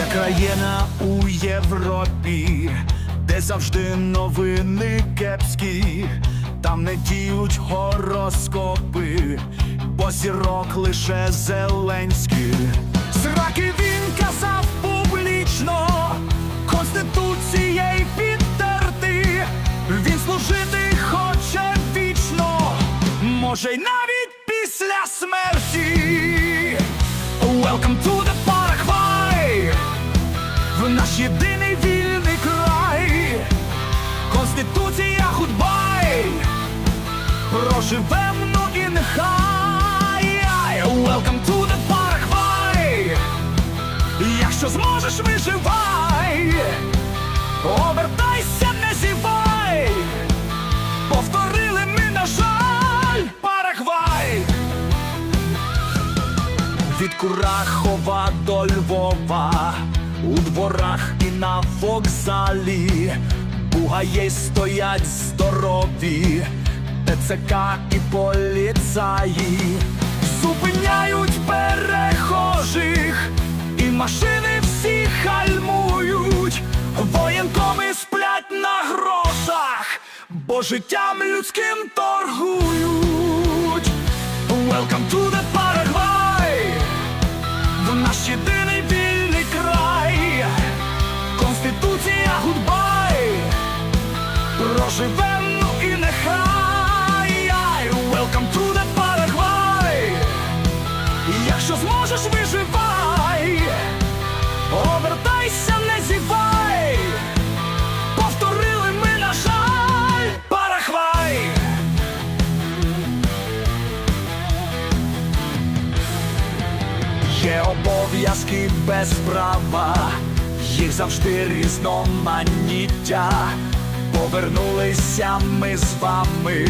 Країна у Європі, де завжди новини кепські, там не діють гороскопи, бо зірок лише Зеленський. Зраки він казав публічно, конституцією підтерти. Він служити хоче вічно, може й навіть після смерті. Welcome to Конституція гудбай Проживем, ну і нехай! Welcome to the Paraguay! Якщо зможеш, виживай! Обертайся, не зівай! Повторили ми, на жаль, Парагвай! Від Курахова до Львова, у дворах і на вокзалі, бугаї стоять здорові, ТЦК і поліцаї, зупиняють перехожих, і машини всі хальмують, воєнкоми сплять на грошах, бо життям людським торгують. Welcome to the Paraguay. В наш єдиний Проживем, ну і нехай. Welcome to the Paraguay. Якщо зможеш, виживай. Обертайся, не зівай. Повторили ми, на жаль, Парагвай Є обов'язки без права, їх завжди різноманіття. Повернулися ми з вами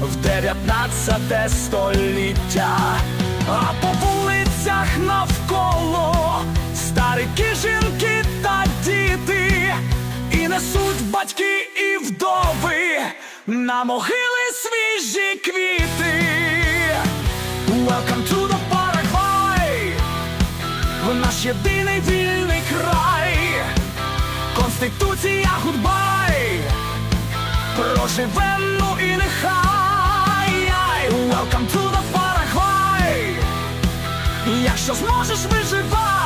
в 19 століття, а по вулицях навколо старики, жінки та діти, і несуть батьки і вдови на могили свіжі квіти. Welcome to the Paraguay В наш єдиний вільний край. Конституція гудбай Проживем, ну і нехай. Welcome to the Paraguay. Якщо зможеш, виживай